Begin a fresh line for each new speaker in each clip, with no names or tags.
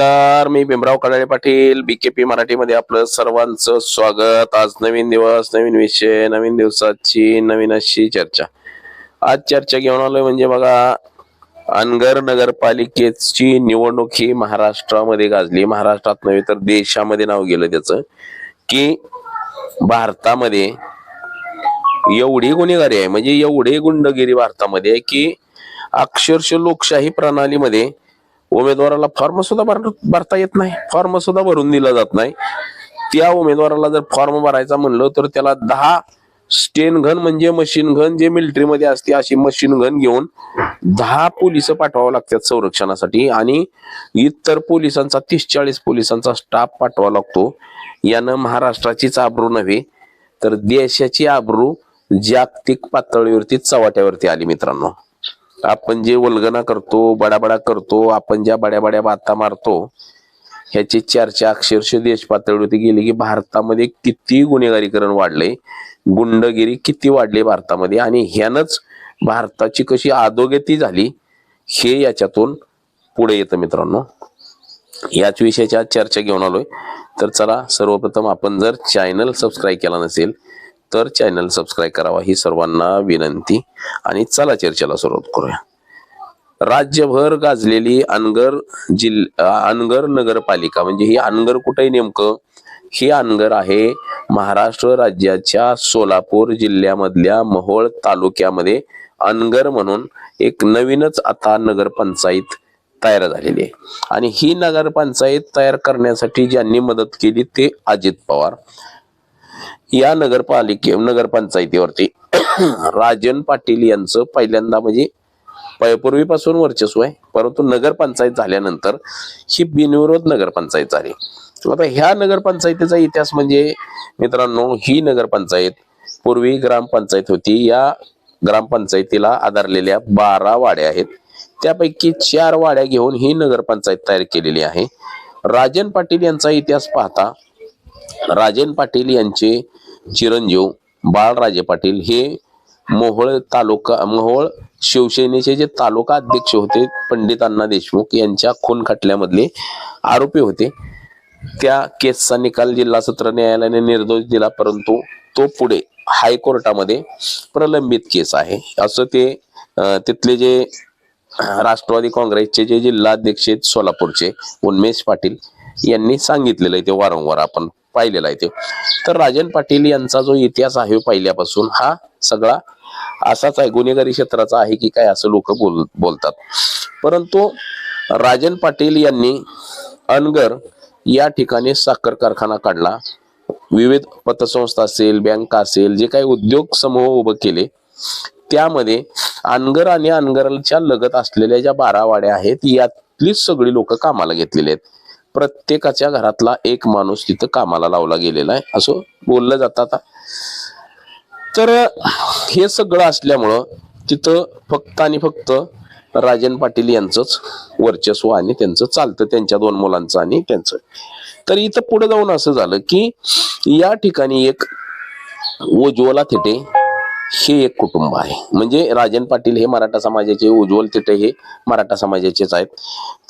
नमस्कार मी भीमराव कडाळे पाटील बीकेपी मराठीमध्ये आपलं सर्वांचं स्वागत. आज नवीन दिवस नवीन विषय नवीन दिवसाची नवीन अशी चर्चा. आज चर्चा घेऊन आलोय म्हणजे बघा अनगर नगरपालिकेची निवडणूक ही महाराष्ट्रामध्ये गाजली. महाराष्ट्रात नव्हे तर देशामध्ये नाव गेलं त्याचं की भारतामध्ये एवढी गुन्हेगारी आहे म्हणजे एवढी गुंडगिरी भारतामध्ये आहे की अक्षरशः लोकशाही प्रणालीमध्ये उमेदवाराला फॉर्म सुद्धा भर भरता येत नाही. फॉर्म सुद्धा भरून दिला जात नाही. त्या उमेदवाराला जर फॉर्म भरायचा म्हणलं तर त्याला दहा स्टेन घन म्हणजे मशीन घन जे मिलिटरीमध्ये असते अशी मशीन घन घेऊन दहा पोलीस पाठवावं लागतात संरक्षणासाठी. आणि इतर पोलिसांचा तीस चाळीस पोलिसांचा स्टाफ पाठवावा लागतो. यानं महाराष्ट्राचीच आब्रू नव्हे तर देशाची आबरू जागतिक पातळीवरती चव्हाट्यावरती आली मित्रांनो. आपण जे वल्गना करतो बडाबडा करतो आपण ज्या बड्या बड्या बाता मारतो ह्याची चर्चा अक्षरशः देश पातळीवरती गेली की भारतामध्ये किती गुन्हेगारीकरण वाढले गुंडगिरी किती वाढली भारतामध्ये आणि ह्यानंच भारताची कशी अधोगती झाली हे याच्यातून पुढे येतं मित्रांनो. याच विषयाची आज चर्चा घेऊन आलोय. तर चला सर्वप्रथम आपण जर चॅनल सबस्क्राईब केला नसेल तर चॅनल सबस्क्राईब करावा ही सर्वांना विनंती. आणि चला चर्चेला सुरुवात करूया. राज्यभर गाजलेली अनगर जिल अनगर नगरपालिका म्हणजे ही अनगर कुठे नेमकं? ही अनगर आहे महाराष्ट्र राज्याच्या सोलापूर जिल्ह्यामधल्या मोहोळ तालुक्यामध्ये अनगर म्हणून एक नवीनच आता नगरपंचायत तयार झालेली आहे. आणि ही नगरपंचायत तयार करण्यासाठी ज्यांनी मदत केली ते अजित पवार. या नगरपालिके नगरपंचायतीवरती. राजन पाटील यांचं पहिल्यांदा म्हणजे प- पूर्वीपासून वर्चस्व आहे. परंतु नगरपंचायत झाल्यानंतर ही बिनविरोध नगरपंचायत झाली. आता ह्या नगरपंचायतीचा इतिहास म्हणजे मित्रांनो ही नगरपंचायत पूर्वी ग्रामपंचायत होती. या ग्रामपंचायतीला आधारलेल्या बारा वाड्या आहेत. त्यापैकी चार वाड्या घेऊन ही नगरपंचायत तयार केलेली आहे. राजन पाटील यांचा इतिहास पाहता राजेन पाटील यांचे चिरंजीव बाळराजे पाटील हे मोहोळ तालुका मोहोळ शिवसेनेचे जे तालुका अध्यक्ष होते पंडित अण्णा देशमुख यांच्या खून खटल्यामधले आरोपी होते. त्या केसचा निकाल जिल्हा सत्र न्यायालयाने निर्दोष दिला परंतु तो पुढे हायकोर्टामध्ये प्रलंबित केस आहे. असं ते तिथले जे राष्ट्रवादी काँग्रेसचे जे जिल्हाध्यक्ष आहेत सोलापूरचे उन्मेश पाटील यांनी सांगितलेलं आहे ते वारंवार आपण पाहिलेला आहे ते. तर राजन पाटील यांचा जो इतिहास आहे पहिल्यापासून हा सगळा असाच आहे. गुन्हेगारी क्षेत्राचा आहे की काय असं लोक बोल बोलतात. परंतु राजन पाटील यांनी अनगर या ठिकाणी साखर कारखाना काढला. विविध पतसंस्था असेल बँका असेल जे काही उद्योग समूह उभे केले त्यामध्ये अनगर आणि अनगरच्या लगत असलेल्या ज्या बारा वाड्या आहेत यातलीच सगळी लोक कामाला घेतलेली आहेत. प्रत्येकाच्या घरातला एक माणूस तिथं कामाला लावला गेलेला आहे. असं बोललं जातं आता. तर हे सगळं असल्यामुळं तिथं फक्त आणि फक्त राजन पाटील यांचंच वर्चस्व आणि त्यांचं चालतं त्यांच्या दोन मुलांचं आणि त्यांचं. तर इथं पुढे जाऊन असं झालं की या ठिकाणी एक उज्ज्वला थेटे हे एक कुटुंब आहे. म्हणजे राजन पाटील हे मराठा समाजाचे उज्ज्वल तिटे हे मराठा समाजाचेच आहेत.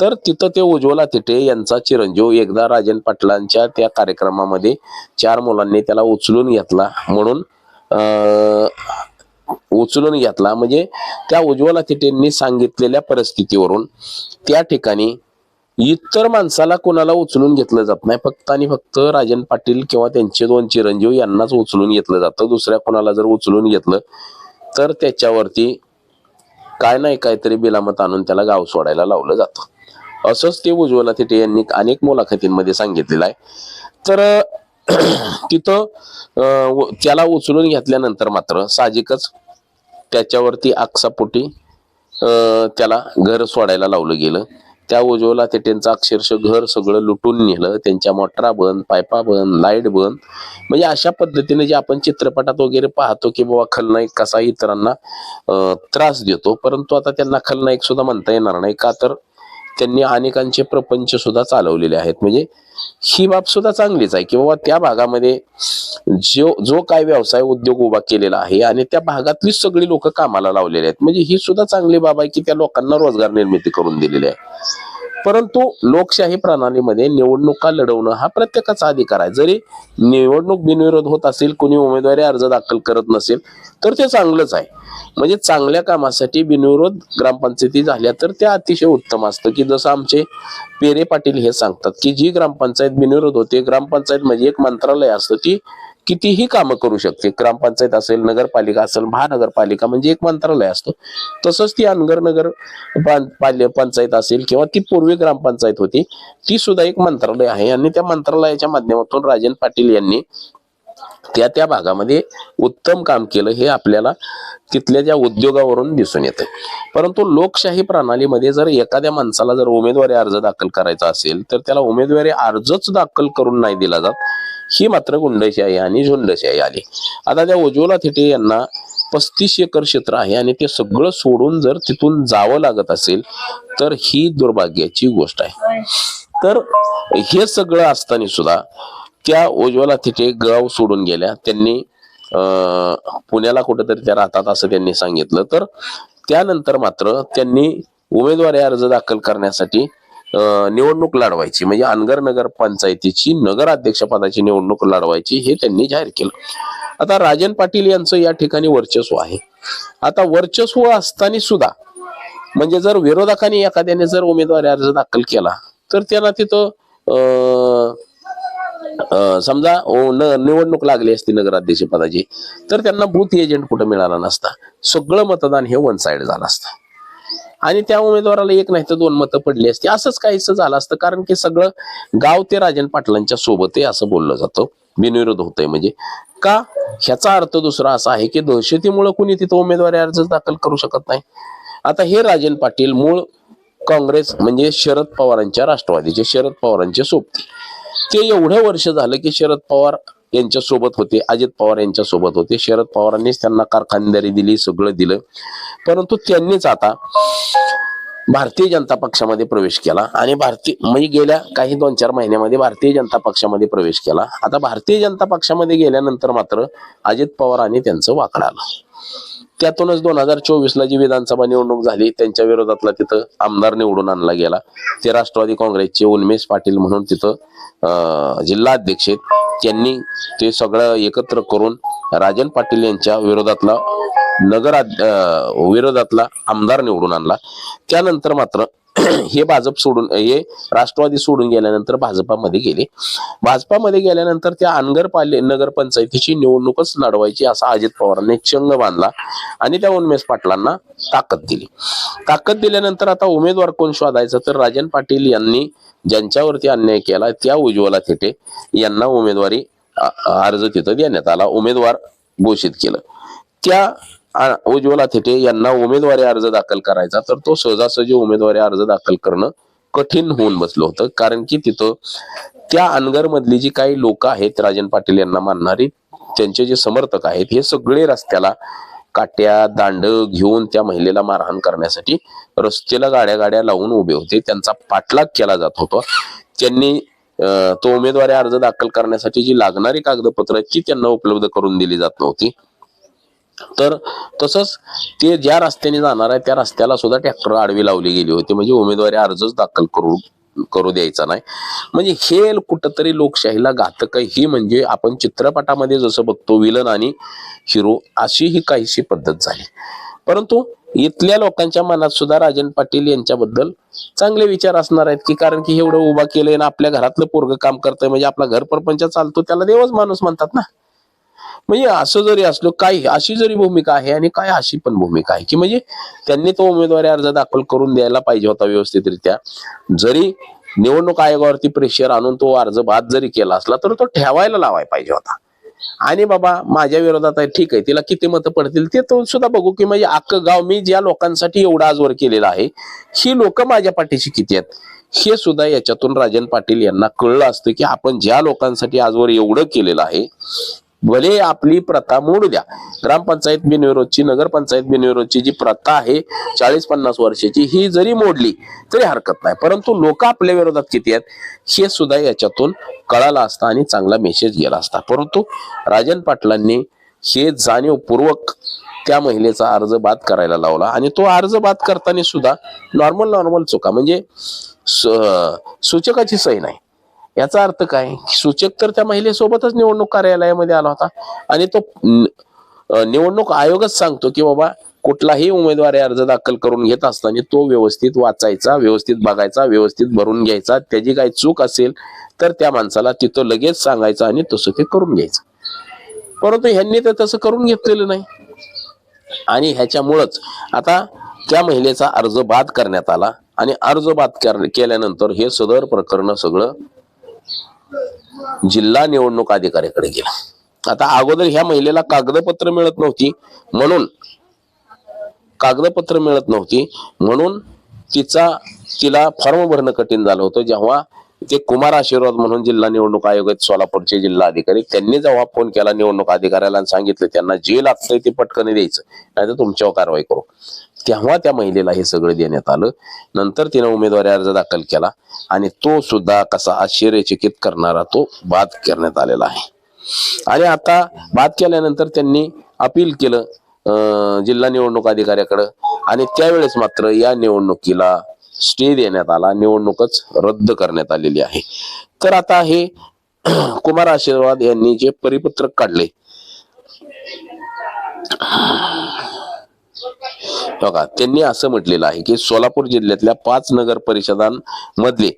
तर तिथं ते उज्ज्वला तिटे यांचा चिरंजीव एकदा राजन पाटलांच्या त्या कार्यक्रमामध्ये चार मुलांनी त्याला उचलून घेतला. म्हणून उचलून घेतला. म्हणजे त्या उज्ज्वला तिटेंनी सांगितलेल्या परिस्थितीवरून त्या ठिकाणी इतर माणसाला कोणाला उचलून घेतलं जात नाही. फक्त आणि फक्त राजन पाटील किंवा त्यांचे दोन चिरंजीव यांनाच उचलून घेतलं जातं. दुसऱ्या कोणाला जर उचलून घेतलं तर त्याच्यावरती काय नाही काहीतरी बिलामत आणून त्याला गाव सोडायला लावलं जातं. असंच ते उज्ज्वला थिटे यांनी अनेक मुलाखतींमध्ये सांगितलेलं आहे. तर तिथं व- त्याला उचलून घेतल्यानंतर मात्र साहजिकच त्याच्यावरती आकसापोटी त्याला घर सोडायला लावलं गेलं. त्या उज्ज्वला त्यांचं अक्षरशः घर सगळं लुटून नेलं. त्यांच्या मोटरा बंद पायपा बंद लाइट बंद. म्हणजे अशा पद्धतीने जे आपण चित्रपटात वगैरे पाहतो की बाबा खलनायक कसा इतरांना त्रास देतो. परंतु आता त्यांना खलनायक सुद्धा म्हणता येणार नाही. का तर त्यांनी अनेकांचे प्रपंच सुद्धा चालवलेले आहेत. म्हणजे ही बाब सुद्धा चांगलीच आहे की बाबा त्या भागामध्ये जो जो काय व्यवसाय उद्योग उभा केलेला आहे आणि त्या भागातली सगळी लोक कामाला लावलेली आहेत. म्हणजे ही सुद्धा चांगली बाब आहे की त्या लोकांना रोजगार निर्मिती करून दिलेली आहे. परंतु लोकशाही प्रणालीमध्ये निवडणुका लढवणं हा प्रत्येकाचा अधिकार आहे. जरी निवडणूक बिनविरोध होत असेल कोणी उमेदवारी अर्ज दाखल करत नसेल तर ते चांगलंच आहे. म्हणजे चांगल्या कामासाठी बिनविरोध ग्रामपंचायती झाल्या तर ते अतिशय उत्तम असतं. की जसं आमचे पेरे पाटील हे सांगतात की जी ग्रामपंचायत बिनविरोध होते ग्रामपंचायत म्हणजे एक मंत्रालय असतं ती कितीही कामं करू शकते. ग्रामपंचायत असेल नगरपालिका असेल महानगरपालिका म्हणजे एक मंत्रालय असतो. तसंच ती अनगर नगर पंचायत असेल किंवा ती पूर्वी ग्रामपंचायत होती ती सुद्धा एक मंत्रालय आहे. आणि त्या मंत्रालयाच्या माध्यमातून राजन पाटील यांनी त्या त्या भागामध्ये उत्तम काम केलं हे आपल्याला तिथल्या ज्या उद्योगावरून दिसून येतं. परंतु लोकशाही प्रणालीमध्ये जर एखाद्या माणसाला जर उमेदवारी अर्ज दाखल करायचा असेल तर त्याला उमेदवारी अर्जच दाखल करून नाही दिला जात. ही मात्र गुंडशाही आणि झुंडशाही आली. आता त्या उज्ज्वला थिटे यांना पस्तीस एकर क्षेत्र आहे आणि ते सगळं सोडून जर तिथून जावं लागत असेल तर ही दुर्भाग्याची गोष्ट आहे. तर हे सगळं असताना सुद्धा त्या उज्ज्वला तिथे गाव सोडून गेल्या. त्यांनी पुण्याला कुठेतरी त्या राहतात असं त्यांनी सांगितलं. तर त्यानंतर मात्र त्यांनी उमेदवारी अर्ज दाखल करण्यासाठी निवडणूक लढवायची. म्हणजे अनगर नगर पंचायतीची नगराध्यक्षपदाची निवडणूक लढवायची हे त्यांनी जाहीर केलं. आता राजन पाटील यांचं या ठिकाणी वर्चस्व आहे. आता वर्चस्व असताना सुद्धा म्हणजे जर विरोधकांनी एखाद्याने जर उमेदवारी अर्ज दाखल केला तर त्याला तिथं समजा न- निवडणूक लागली असती नगराध्यक्ष पदाची तर त्यांना बूथ एजंट कुठं मिळाला नसता. सगळं मतदान हे वन साइड झालं असतं. आणि त्या उमेदवाराला एक नाही तर दोन मतं पडली असती. असंच काहीच झालं असतं कारण की सगळं गाव ते राजन पाटलांच्या सोबत आहे असं बोललं जातं. बिनविरोध होतंय म्हणजे. का? ह्याचा अर्थ दुसरा असा आहे की दहशतीमुळे कुणी तिथं उमेदवारी अर्ज दाखल करू शकत नाही. आता हे राजन पाटील मूळ काँग्रेस म्हणजे शरद पवारांच्या राष्ट्रवादीचे शरद पवारांचे सोबती. ते एवढं वर्ष झालं की शरद पवार यांच्या सोबत होते अजित पवार यांच्या सोबत होते. शरद पवारांनीच त्यांना कारखानदारी दिली सगळं दिलं. परंतु त्यांनीच आता भारतीय जनता पक्षामध्ये प्रवेश केला आणि भारतीय म्हणजे गेल्या काही दोन चार महिन्यामध्ये भारतीय जनता पक्षामध्ये प्रवेश केला. आता भारतीय जनता पक्षामध्ये गेल्यानंतर मात्र अजित पवारांनी त्यांचं वाकडालं त्यातूनच दोन हजार चोवीस ला जी विधानसभा निवडणूक झाली त्यांच्या विरोधातला तिथं आमदार निवडून आणला गेला ते राष्ट्रवादी काँग्रेसचे उन्मेष पाटील म्हणून तिथं जिल्हा जिल्हाध्यक्ष आहेत. त्यांनी ते सगळं एकत्र करून राजन पाटील यांच्या विरोधातला नगर विरोधातला आमदार निवडून आणला त्यानंतर मात्र हे भाजप सोडून हे राष्ट्रवादी सोडून गेल्यानंतर भाजपामध्ये गेले. भाजपामध्ये गेल्यानंतर त्या अनगरपाले नगरपंचायतीची निवडणूकच लढवायची असा अजित पवारांनी चंग बांधला आणि त्या उन्मेष पाटलांना ताकद दिली. ताकद दिल्यानंतर आता उमेदवार कोण शोधायचा? तर राजन पाटील यांनी ज्यांच्यावरती अन्याय केला त्या उज्ज्वला थेटे यांना उमेदवारी अर्ज तिथं देण्यात आला उमेदवार घोषित केलं. त्या उज्ज्वला थेटे यांना उमेदवारी अर्ज दाखल करायचा तर तो सहजासहजी उमेदवारी अर्ज दाखल करणं कठीण होऊन बसलं होतं. कारण की तिथं त्या अनगर मधली जी काही लोक आहेत राजन पाटील यांना मानणारी त्यांचे जे समर्थक आहेत हे सगळे रस्त्याला काट्या दांड घेऊन त्या महिलेला मारहाण करण्यासाठी रस्त्याला गाड्या गाड्या लावून उभे होते. त्यांचा पाठलाग केला जात होता. त्यांनी तो उमेदवारी अर्ज दाखल करण्यासाठी जी लागणारी कागदपत्र ती त्यांना उपलब्ध करून दिली जात नव्हती. तर तसंच ते ज्या रस्त्याने जाणार आहे त्या रस्त्याला सुद्धा ट्रॅक्टर आडवी लावली गेली होती. म्हणजे उमेदवारी अर्जच दाखल करू करू द्यायचा नाही. म्हणजे हे कुठंतरी लोकशाहीला घातक आहे. ही म्हणजे आपण चित्रपटामध्ये जसं बघतो विलन आणि हिरो अशी ही काहीशी पद्धत झाली. परंतु इथल्या लोकांच्या मनात सुद्धा राजन पाटील यांच्याबद्दल चांगले विचार असणार आहेत की कारण की एवढं उभा केलंय ना आपल्या घरातलं पोरग काम करतंय म्हणजे आपला घर परपंच चालतो त्याला देवच माणूस म्हणतात ना. म्हणजे असं जरी असलं काय अशी जरी भूमिका आहे आणि काय अशी पण भूमिका आहे की म्हणजे त्यांनी तो उमेदवारी अर्ज दाखल करून द्यायला पाहिजे होता व्यवस्थितरित्या. जरी निवडणूक आयोगावरती प्रेशर आणून तो अर्ज बाद जरी केला असला तर तो ठेवायला लावायला पाहिजे होता. आणि बाबा माझ्या विरोधात आहे ठीक आहे तिला किती मतं पडतील ते तो सुद्धा बघू की म्हणजे अख्खं गाव मी ज्या लोकांसाठी एवढा आजवर केलेला आहे ही लोक माझ्या पाठीशी किती आहेत? हे सुद्धा याच्यातून राजन पाटील यांना कळलं असतं की आपण ज्या लोकांसाठी आजवर एवढं केलेलं आहे भले आपली प्रथा मोडू द्या. ग्रामपंचायत बिनविरोधची नगरपंचायत बिनविरोधची जी प्रथा आहे चाळीस पन्नास वर्षाची ही जरी मोडली तरी हरकत नाही. परंतु लोक आपल्या विरोधात किती आहेत हे सुद्धा याच्यातून कळालं असतं आणि चांगला मेसेज गेला असता. परंतु राजन पाटलांनी हे जाणीवपूर्वक त्या महिलेचा अर्ज बाद करायला लावला आणि तो अर्ज बाद करताना सुद्धा नॉर्मल नॉर्मल चुका म्हणजे सूचकाची सही नाही. याचा अर्थ काय? सूचक तर त्या महिलेसोबतच निवडणूक कार्यालयामध्ये आला होता. आणि तो निवडणूक आयोगच सांगतो की बाबा कुठलाही उमेदवारी अर्ज दाखल करून घेत असताना तो व्यवस्थित वाचायचा व्यवस्थित बघायचा व्यवस्थित भरून घ्यायचा. त्याची काही चूक असेल तर त्या माणसाला तिथं लगेच सांगायचं आणि तसं ते करून घ्यायचं. परंतु ह्यांनी तर तसं करून घेतलेलं नाही. आणि ह्याच्यामुळंच आता त्या महिलेचा अर्ज बाद करण्यात आला. आणि अर्ज बाद कर- केल्यानंतर हे सदर प्रकरण सगळं जिल्हा निवडणूक अधिकाऱ्याकडे गेला. आता अगोदर ह्या महिलेला कागदपत्र मिळत नव्हती म्हणून कागदपत्र मिळत नव्हती म्हणून तिचा तिला फॉर्म भरणं कठीण झालं होतं. जेव्हा ते कुमार आशीर्वाद म्हणून जिल्हा निवडणूक आयोग आहेत सोलापूरचे जिल्हा अधिकारी त्यांनी जेव्हा फोन केला निवडणूक अधिकाऱ्याला सांगितलं त्यांना जे लागतंय ते पटकन द्यायचं नाही तुमच्यावर कारवाई करू. तेव्हा त्या महिलेला हे सगळं देण्यात आलं. नंतर तिने उमेदवारी अर्ज दाखल केला आणि तो सुद्धा कसा आश्चर्यचकित करणारा तो बाद करण्यात आलेला आहे. आणि आता बाद केल्यानंतर त्यांनी अपील केलं अं, जिल्हा निवडणूक अधिकाऱ्याकडं आणि त्यावेळेस मात्र या निवडणुकीला स्टे देण्यात आला. निवडणूकच रद्द करण्यात आलेली आहे. तर आता हे कुमार आशीर्वाद यांनी जे परिपत्रक काढले बघा त्यांनी असं म्हटलेलं आहे की सोलापूर जिल्ह्यातल्या पाच नगर परिषदांमधले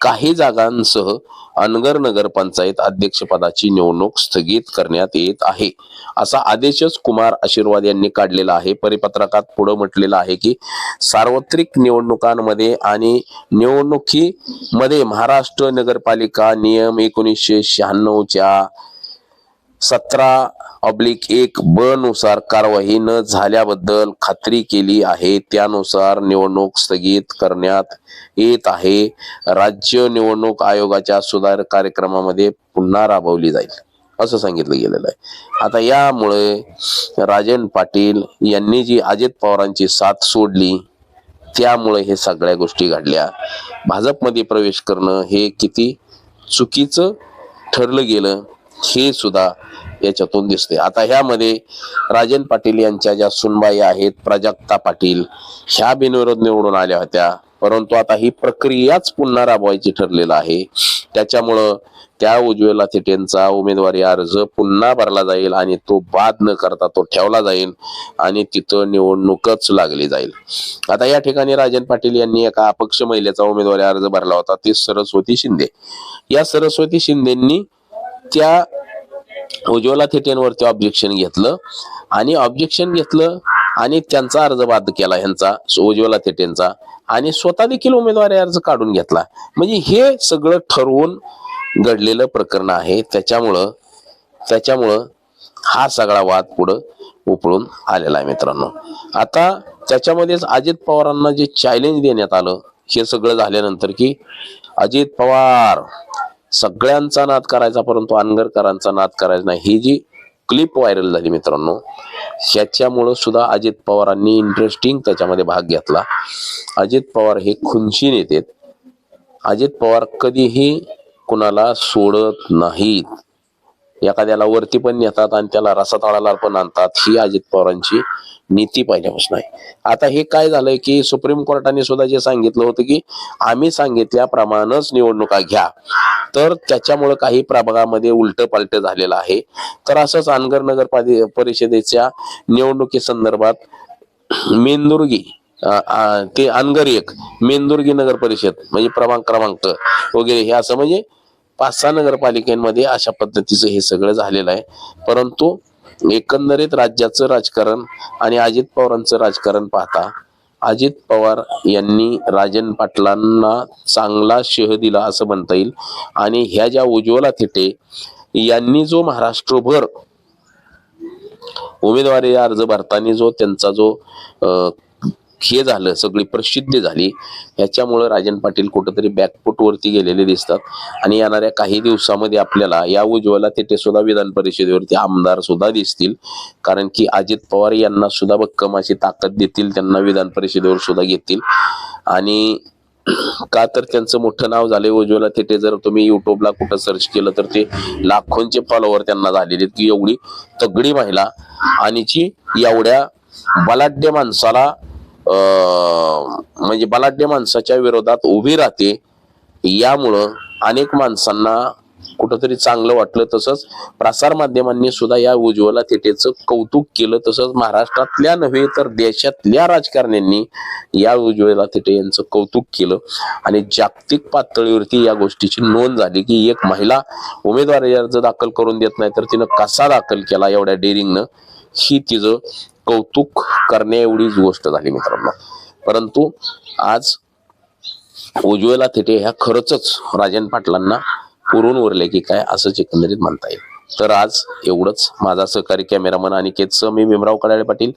काही जागांसह अनगर नगरपंचायत अध्यक्षपदाची निवडणूक स्थगित करण्यात येत आहे. असा आदेशच कुमार आशीर्वाद यांनी काढलेला आहे. परिपत्रकात पुढे म्हटलेलं आहे की सार्वत्रिक निवडणुकांमध्ये आणि निवडणुकीमध्ये महाराष्ट्र नगरपालिका नियम एकोणीसशे शहाण्णवच्या सतरा ऑब्लिक एक ब नुसार कारवाई न झाल्याबद्दल खात्री केली आहे. त्यानुसार निवडणूक स्थगित करण्यात येत आहे. राज्य निवडणूक आयोगाच्या सुधार कार्यक्रमामध्ये पुन्हा राबवली जाईल. असं सांगितलं गेलेलं आहे. आता यामुळे राजन पाटील यांनी जी अजित पवारांची साथ सोडली त्यामुळे हे सगळ्या गोष्टी घडल्या. भाजपमध्ये प्रवेश करणं हे किती चुकीचं ठरलं गेलं. हे सुद्धा याच्यातून दिसते. आता ह्यामध्ये राजन पाटील यांच्या ज्या सुनबाई आहेत प्राजक्ता पाटील ह्या बिनविरोध निवडून आल्या होत्या. परंतु आता ही प्रक्रियाच पुन्हा राबवायची ठरलेलं आहे. त्याच्यामुळं त्या उज्ज्वला थिटेंचा उमेदवारी अर्ज पुन्हा भरला जाईल आणि तो बाद न करता तो ठेवला जाईल आणि तिथं निवडणूकच लागली जाईल. आता या ठिकाणी राजन पाटील यांनी एका अपक्ष महिलेचा उमेदवारी अर्ज भरला होता ती सरस्वती शिंदे. या सरस्वती शिंदेंनी त्या उज्ज्वला थेटेंवरती ऑब्जेक्शन घेतलं आणि ऑब्जेक्शन घेतलं आणि त्यांचा अर्ज बाद केला ह्यांचा उज्ज्वला थेटेंचा आणि स्वतः देखील उमेदवारी अर्ज काढून घेतला. म्हणजे हे सगळं ठरवून घडलेलं प्रकरण आहे. त्याच्यामुळं त्याच्यामुळं हा सगळा वाद पुढं उपळून आलेला आहे मित्रांनो. आता त्याच्यामध्येच अजित पवारांना जे चॅलेंज देण्यात आलं हे सगळं झाल्यानंतर की अजित पवार सगळ्यांचा नाद करायचा परंतु अनगरकरांचा नाद करायचा नाही. ही जी क्लिप व्हायरल झाली मित्रांनो ह्याच्यामुळं सुद्धा अजित पवारांनी इंटरेस्टिंग त्याच्यामध्ये भाग घेतला. अजित पवार हे खुनशी नेते अजित पवार कधीही कुणाला सोडत नाहीत. एखाद्याला वरती पण नेतात आणि त्याला रसातळाला पण आणतात ही अजित पवारांची नीती पहिल्यापासून आहे. आता हे काय झालंय की सुप्रीम कोर्टाने सुद्धा जे सांगितलं होतं की आम्ही सांगितल्याप्रमाणेच निवडणुका घ्या. तर त्याच्यामुळे काही प्रभागामध्ये उलट पालट झालेलं आहे. तर असंच अनगर नगर परिषदेच्या निवडणुकी संदर्भात मेंदुर्गी ते अनगर एक मेंदुर्गी नगर परिषद म्हणजे प्रभाग क्रमांक वगैरे हे असं म्हणजे पाच सहा नगरपालिकांमध्ये अशा पद्धतीचं हे सगळं झालेलं आहे. परंतु एकंदरीत राज्याचं राजकारण आणि अजित पवारांचं राजकारण पाहता अजित पवार यांनी राजन पाटलांना चांगला शेह दिला असं म्हणता येईल. आणि ह्या ज्या उज्ज्वला थिटे यांनी जो महाराष्ट्रभर उमेदवारी अर्ज भरताना जो त्यांचा जो हे झालं सगळी प्रसिद्धी झाली. ह्याच्यामुळं राजन पाटील कुठंतरी बॅकफुटवरती गेलेले दिसतात. आणि येणाऱ्या काही दिवसामध्ये आपल्याला या उज्ज्वला तिथे सुद्धा विधान परिषदेवरती आमदार सुद्धा दिसतील. कारण की अजित पवार यांना सुद्धा भक्कम अशी ताकद देतील त्यांना विधान परिषदेवर सुद्धा घेतील. आणि का तर त्यांचं मोठं नाव झाले उज्ज्वला थिटे जर तुम्ही युट्यूबला कुठं सर्च केलं तर ते लाखोंचे फॉलोवर त्यांना झालेले की एवढी तगडी महिला. आणि जी एवढ्या बलाढ्य माणसाला म्हणजे बलाढ्य माणसाच्या विरोधात उभी राहते यामुळं अनेक माणसांना कुठंतरी चांगलं वाटलं. तसंच प्रसार माध्यमांनी सुद्धा या उज्ज्वला थेटेचं कौतुक केलं. तसंच महाराष्ट्रातल्या नव्हे तर देशातल्या राजकारण्यांनी या उज्ज्वला थेटे यांचं कौतुक केलं. आणि जागतिक पातळीवरती या गोष्टीची नोंद झाली की एक महिला उमेदवारी अर्ज दाखल करून देत नाही तर तिनं कसा दाखल केला एवढ्या डेअरिंगनं? ही तिचं कौतुक करण्या एवढीच गोष्ट झाली मित्रांनो. परंतु आज उज्ज्वला थेटे ह्या खरंच राजन पाटलांना पुरून उरले की काय असंच एकंदरीत म्हणता येईल. तर आज एवढंच. माझा सहकारी कॅमेरामन अनिकेतचं मी भीमराव कडाळे पाटील.